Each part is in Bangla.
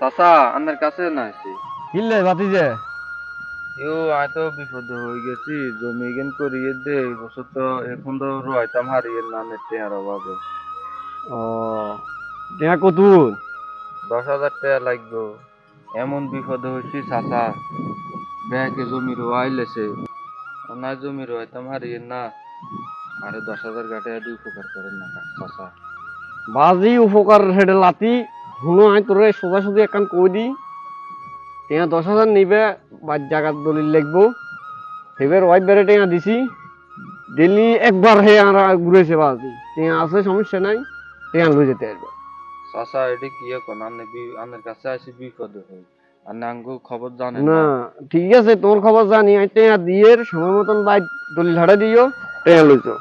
চাচা আমার কাছে না আছি কিনলে বাতি যে ইও আয় তো বিপদ হয়ে গেছি জমি গেন করিয়ে দে বছর তো এখন তো রয়তাম হারিয়ে না নেটে আর অভাবে। ও টেয়া কতুন দশ হাজার টাকা লাগবে। এমন বিপদ হয়েছি চাচা ব্যাগে জমি রোয়াই লেছে। না জমি রয়তাম হারিয়ে না আরে দশ হাজার গাটে আর উপকার করেন না চাচা। বাজি উপকার হেডে লাতি শুনো আই তোরে সোজা সুজি একান কই দি টেয়া দশ হাজার নিবে বাদ জাগাত দলিল লিখব। এবার ওয়াইফ বেড়ে টেয়া দিছি। ডেলি একবার হে আর ঘুরেছে বাজি টেয়া আছে সমস্যা নাই। টেয়া লই যেতে আসবে এটি কি এখন আনে আনের কাছে আসি বিপদ হই। আর নাঙ্গু খবর জানেন না ঠিক আছে তোর খবর জানি। আই টেয়া দিয়ে সময় মতন বাই দলিল হারা দিও টেয়া লইছো।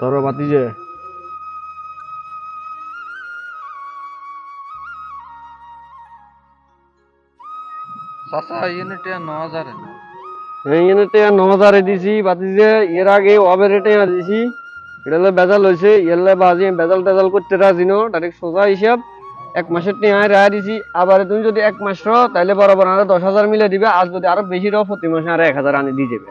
তোর বাতি যে। চাচা এনে ন হাজার এখানে ন হাজারে দিছি বাতি এর আগে দিছি। বেজাল হয়েছে এলে বাজি বেজাল টেজাল করতে রাজি নো। ডাইরেক্ট সোজা হিসাব এক মাসের টেয়া রায় দিছি। আবার তুমি যদি এক মাস রো তাহলে বরাবর আরও দশ হাজার মিলে দিবে। আর যদি আরও বেশি রো প্রতি মাসে আর এক হাজার আনি দিয়ে যাবে।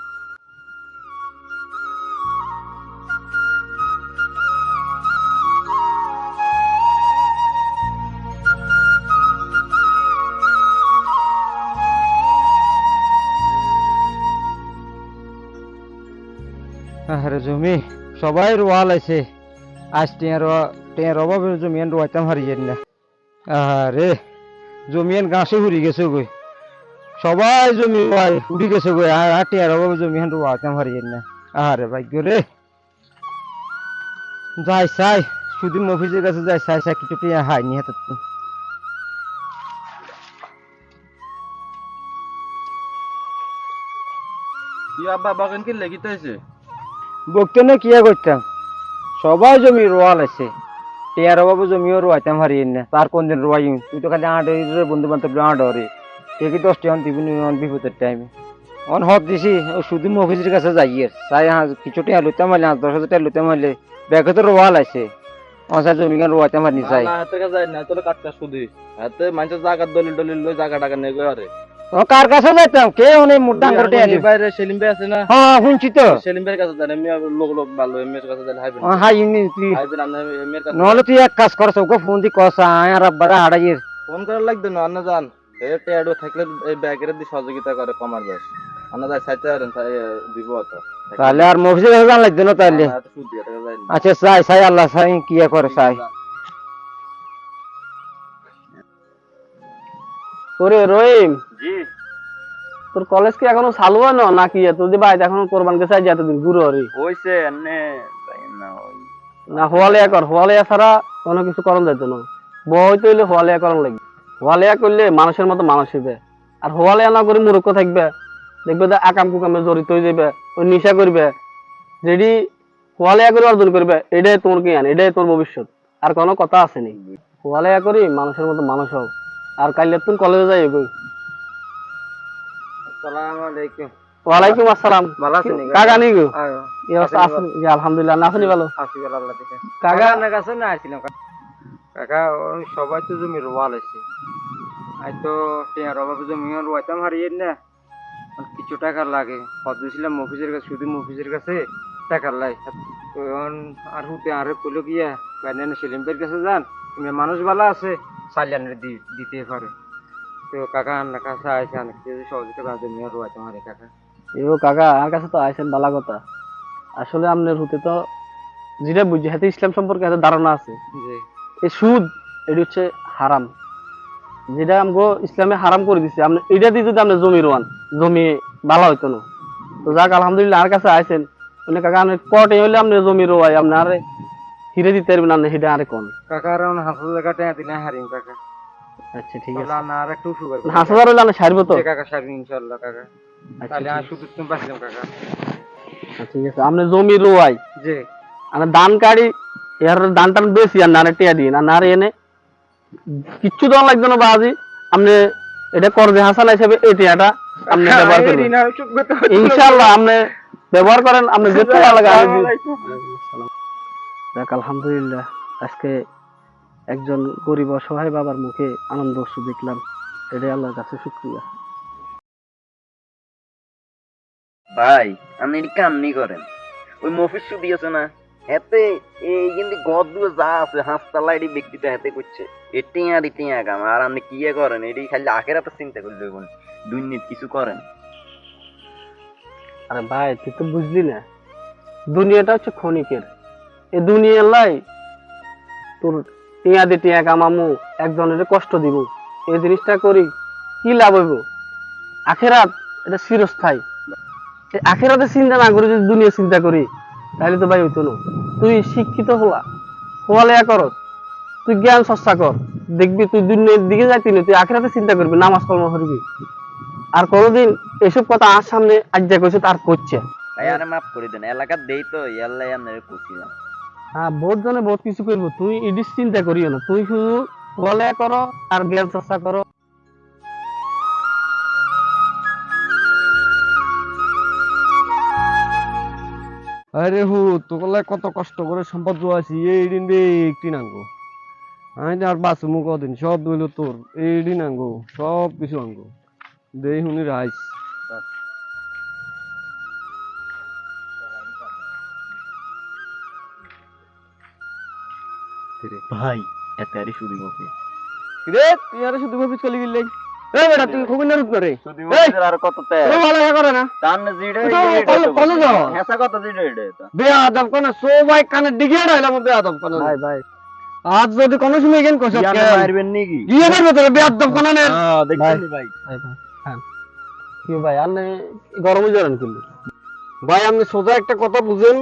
জমি, সবাই রোয়া লাইছে। আজ টিয়ার টিয়ার অভাবে জমিয়ান রোয়াইতাম হারিয়ে না। আরে জমিয়ান গাছে উড়ি গেছে গই সবাই জমি রোয়াই উড়ি গেছে গই আর আর টিয়ার অভাবে জমিয়ান রোয়াইতাম হারিয়ে না। আরে ভাগ্য রে। যাই চাই সুদিন মফিজের কাছে যাই চাই চাই কিছু টিয়া হাইনি হাতে কি আব্বা, বাগান কি লেগিতে বকতে না কিয়া করতাম? সবাই জমি রোয়া আছে। টিয়ার অভাবে জমিও রোয়াইতাম হারিয়ে না তার কোন দিন রোয়াই তুই তো খালি আট বন্ধু বান্ধব আট হরে। ঠিকই দশ টাকা দিবি অন বিপদের টাইমে অন হক দিছি, ও শুধু মফিজের কাছে যাই আর হ্যাঁ কিছু টাকা লইতাম মারলে আট দশ হাজার টাকা লইতাম মারলে ব্যাগে তো রোয়া লাইছে অনসার জমি গান রোয়াইতাম হারি চাই। হাতে কাছে না, তোর কাটটা শুধু। হাতে মানুষের জায়গার দলিল দলিল জায়গা টাকা নেই আরে। কার কাছে যাইতাম? কে অনেক মোটা করে টাকা দিবে বাইরে সেলিম ভাই আছে না? হ্যাঁ শুনছি তো। সেলিম ভাইয়ের কাছে জানে মেয়ে লোক লোক ভালো কাছে জানে হাইবেন। হাই তুই। হাইবেন কাছে নহলে তুই এক কাজ করছ ওকে ফোন দি কস আয় আর আব্বারা হাড়াইয়ের ফোন করার লাগবে না আন্না জান টেডো থাকলে এই ব্যাগের দি সহযোগিতা করে কমার বেশ আন্না যাই সাইতে পারেন দিব তো তাহলে আর জান লাগবে না তাহলে। আচ্ছা চাই চাই আল্লাহ চাই কি করে চাই ওরে রহিম। জি। তোর কলেজ কি এখনও চালু না? নাকি তোর যে বাইরে এখনও কোরবান গেছে আজ এতদিন ঘুরে হরি? হইছে না হওয়ালিয়া কর ছাড়া কোনো কিছু করণ না। হওয়ালিয়া করণ লাগবে। করলে মানুষের মতো মানুষ হবে আর হওয়ালিয়া না করে মূর্খ থাকবে। দেখবে যে আকাম কুকামে জড়িত হয়ে যাবে ওই নিশা করবে। যেটি হওয়ালিয়া করে অর্জন করবে এটাই তোর জ্ঞান এটাই তোর ভবিষ্যৎ। আর কোনো কথা আসেনি। হওয়ালিয়া করি মানুষের মতো মানুষ হোক আর কাইলে তুমি কলেজে যাই আসসালামু আলাইকুম ওয়ালাইকুম আসসালাম। ভালো আছেন কাকা নি গো? আয়ো। এই অবস্থা আছেন জি, আলহামদুলিল্লাহ না ভালো। আসি গেল আল্লাহ কাকা কাছে না কাকা ওই সবাই তো জমি রোয়া লাইছে আই তো টিয়ার অভাবে জমি রোয়াইতাম হারিয়ে না। কিছু টাকা লাগে। কত দিয়েছিলাম মফিজের কাছে শুধু মফিজের কাছে টাকা লাই। তো আর হুতে আর কইলো গিয়া বাইনানে সেলিম ভাইয়ের কাছে যান। তুমি মানুষ ভালো আছে। দিতে পারে। তো কাকা আপনার কাছে আইসে অনেক কিছু সহযোগিতা করে জমি রোয়াইতাম হারি কাকা। এও কাকা আমার কাছে তো আইসেন বালা কথা। আসলে আপনার হতে তো যেটা বুঝি হাতে ইসলাম সম্পর্কে হাতে ধারণা আছে। জি। এই সুদ এটি হচ্ছে হারাম। যেটা আমগো ইসলামে হারাম করে দিছে আপনি এটা দিয়ে যদি আপনি জমি রোয়ান জমি ভালো হইতো না। তো যাক আলহামদুলিল্লাহ আমার কাছে আইসেন। উনি কাকা আপনি কটে হইলে আপনি জমি রোয়াই আপনার হিরে দিতে পারবেন আপনি হিটা আরে কোন? কাকা আর হাসল জায়গা টাকা দিলে হারিম কাকা। আচ্ছা ঠিক আছে। না আর একটু সুগার হাঁস হাজার হইলে আপনি সারবো তো। কাকা সারি ইনশাআল্লাহ কাকা। আচ্ছা, তাহলে আর শুধু তুমি পাচ্ছিলাম কাকা। ঠিক আছে। আপনি জমি রোয়াই। জি। আর ধান কাড়ি এর দান টান বেশি আর নারে টিয়া দিন আর নারে এনে কিচ্ছু দেওয়া লাগবে না বাজি। আপনি এটা করজে হাসান হিসেবে এই টিয়াটা আপনি ব্যবহার করবেন ঋণ আর শোধ করতে হচ্ছে। না। ইনশাআল্লাহ আপনি ব্যবহার করেন আপনি যে টাকা লাগে যাক আলহামদুলিল্লাহ আজকে একজন গরিব অসহায় বাবার মুখে আনন্দ অশ্রু দেখলাম। এটাই আল্লাহর কাছে শুক্রিয়া। ভাই আপনি এটি কামনি করেন। ওই মফিস সুদি আছে না? হেতে এই কিন্তু গদ দুয়ে যা আছে হাসপাতাল এটি ব্যক্তিটা হেতে করছে। এ টিয়া দি টিয়া কাম আর আপনি কি করেন? এটি খালি আখেরা তো চিন্তা করলে হইব না। দুর্নীতি কিছু করেন। আরে ভাই তুই তো বুঝলি না। দুনিয়াটা হচ্ছে ক্ষণিকের। এই দুনিয়ার লাই তোর টিয়া দিয়ে টিয়া কামামু, একজনের কষ্ট দিব। এই জিনিসটা করি, কি লাভ হইব? আখেরাত এটা চিরস্থায়ী। আখেরাতে চিন্তা না করি যদি দুনিয়া চিন্তা করি, তাহলে তো ভাই হইতো না। তুই শিক্ষিত হলা হওয়ালেয়া করস তুই জ্ঞান চর্চা কর, দেখবি তুই দুনিয়ার দিকে যাইতি না, তুই আখেরাতে চিন্তা করবি, নামাজ কর্ম করবি আর কোনোদিন এসব কথা আর সামনে আজ্ঞা করছে তার করছে। আরে মাফ করে দেন এলাকার দেই তো ইয়াল্লাই আপনার করছিলাম বহুত জনে বহুত কিছু করব তুই ইডিস চিন্তা করিও না। তুই শুধু বলে করো আর জ্ঞান চর্চা করো আরে হু তোকলে কত কষ্ট করে সম্পদ জোয়াছি এই দিন রে একটি নাঙ্গো আমি আর বাসু মুখ দিন সব দইল তোর এই দিন আঙ্গো সব কিছু আঙ্গো। দেই হুনি রাইস ভাই এত আরে মফি। রে তুই আর শুধু ভাবিস কলি গিলাই এই বেটা তুই মফির আর কত তে তোর ভালো লাগা করে না। টান জিডে কল- দাও। হেসা কত জিডে এটা? বেয়াদব কোন কানে ডিগে রাইলাম বেয়াদব কোন। ভাই ভাই। আজ যদি কোনো সময় গেন ইয়ান মারবেন নাকি? তোর বেয়াদব কোন নে। হ্যাঁ দেখছেন ভাই? ভাই ভাই হ্যাঁ। কি ভাই আনে গরমে জড়ান কিন্তু। ভাই আপনি সোজা একটা কথা বুঝেন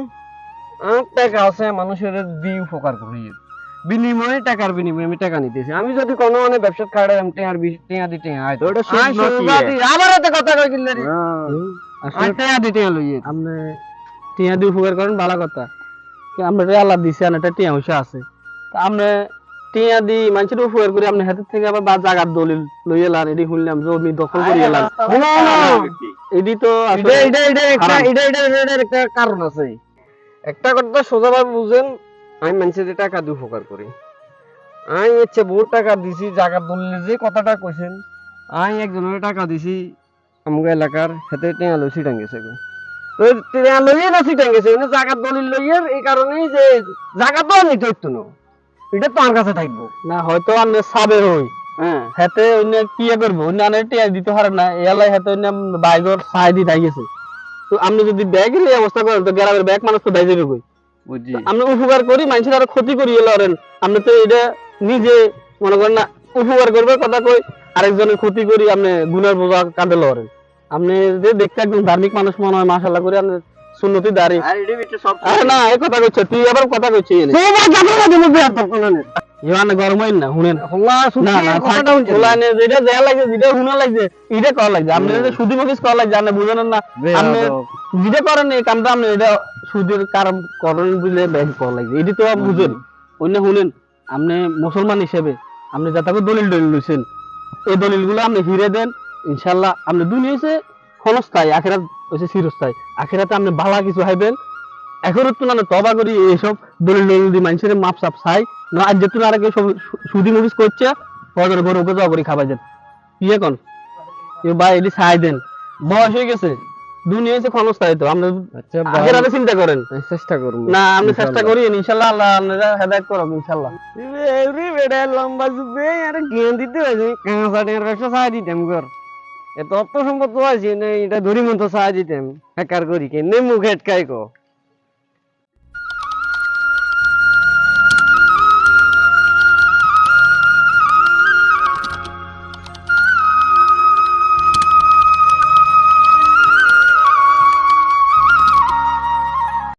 টাকা আছে মানুষের দি উপকার করি। বিনিময়ে টাকার বিনিময়ে আমি টাকা নিতেছি। আমি যদি কোনো মানে ব্যবসা খাড়ে আমি টাকার বিশ টাকা দি টাকা আয় ওটা সুদ নাকি? আবার এত কথা কই কিনলে রে আসলে টাকা দি টাকা লইয়ে। আপনি টিয়া দিয়ে উপকার করেন ভালো কথা। কি আমরা রে আল্লাহ দিছে আর একটা টিয়া হইসা আছে। তা আপনি টিয়া দি মানুষের উপকার করে আপনি হাতের থেকে আবার বা জাগার দলিল লই এলান এটি শুনলাম জমি দখল করে এলান এটি তো এটা আসলে এটা এটা। এটা এটা এটা একটা কারণ আছে। একটা কথা সোজা ভাবে বুঝেন আমি মানুষের টাকা দিয়ে উপকার করি। আমি ইচ্ছে বহুত টাকা দিছি জায়গা দলিলে যে কথাটা কইছেন। আমি একজনের টাকা দিছি আমগো এলাকার হাতে টেঙা লই সিটাং গেছে গো। তো টেঙা লইয়ে না সিটাং গেছে মানে জায়গা দলিল লইয়ে এই কারণেই যে জায়গা তো নিতে হইতো না। এটা তো আমার কাছে থাকব। না হয়তো আপনি সাবের হই। হ্যাঁ। হাতে অন্য কি করব অন্য টিয়া দিতে পারে না এলাই হাতে অন্য বাইকর সাই দিয়ে গেছে। তো আপনি যদি ব্যাগের এই অবস্থা করেন তো গ্রামের ব্যাগ মানুষ তো দায় যাবে কই? আপনি উপকার করি মানুষের আরও ক্ষতি করি লরেন আপনি তো এটা নিজে মনে করেন না উপকার করবে কথা কই আরেকজনের ক্ষতি করি আপনি গুণের বোঝা কাঁধে লরেন আপনি যে দেখতে একদম ধার্মিক মানুষ মনে হয় মাসাল্লাহ করে আপনি সুন্নতি দাঁড়ি। আর না এই কথা কইছ তুই আবার কথা না ইমানে গরম হইন না শুনেন। হল্লা না কথাটা যেটা দেয়া লাগছে যেটা শুনা লাগছে এটা করা লাগছে। আপনি এটা সুদি মফিস করা লাগছে আপনি বুঝেন না আপনি যেটা করেন এই কামটা আপনি এটা সুদের কারণ করেন বুঝলে ব্যাংক করা লাগছে এটি তো আপনি বুঝেন। অন্য শুনেন আপনি মুসলমান হিসেবে আপনি যাতে করে দলিল দলিল লইছেন এই দলিলগুলো আপনি হিরে দেন ইনশাল্লাহ আপনি দুনিয়া হচ্ছে ক্ষণস্থায়ী আখেরাত হচ্ছে চিরস্থায়ী। আখেরাতে আপনি ভালো কিছু হাইবেন এখন তো না তবা করি এইসব দলিল দলিল দিয়ে মানুষের মাপ সাপ চাই। না আজ যেহেতু আর কেউ সব সুদি মুভিস করছে পরে ঘরে ওকে যাওয়া করে খাবার যান কি এখন? এ ভাই এটি ছাই দেন। বয়স হয়ে গেছে। দুনিয়া হচ্ছে ক্ষণস্থায়ী তো আপনি আচ্ছা আখেরাতে চিন্তা করেন। চেষ্টা করব। না আমি চেষ্টা করি ইনশাল্লাহ আল্লাহ আপনারা হেদায়েত করব ইনশাল্লাহ। এভরি বেডা লম্বা জুবে আর জ্ঞান দিতে কাঁচা টের ব্যবসা সাহায্য দিতাম কর এত অর্থ সম্পদ তো আছে না এটা ধরি মতো সাহায্য দিতাম। হ্যাকার করি কেন মুখ হেটকাই কো?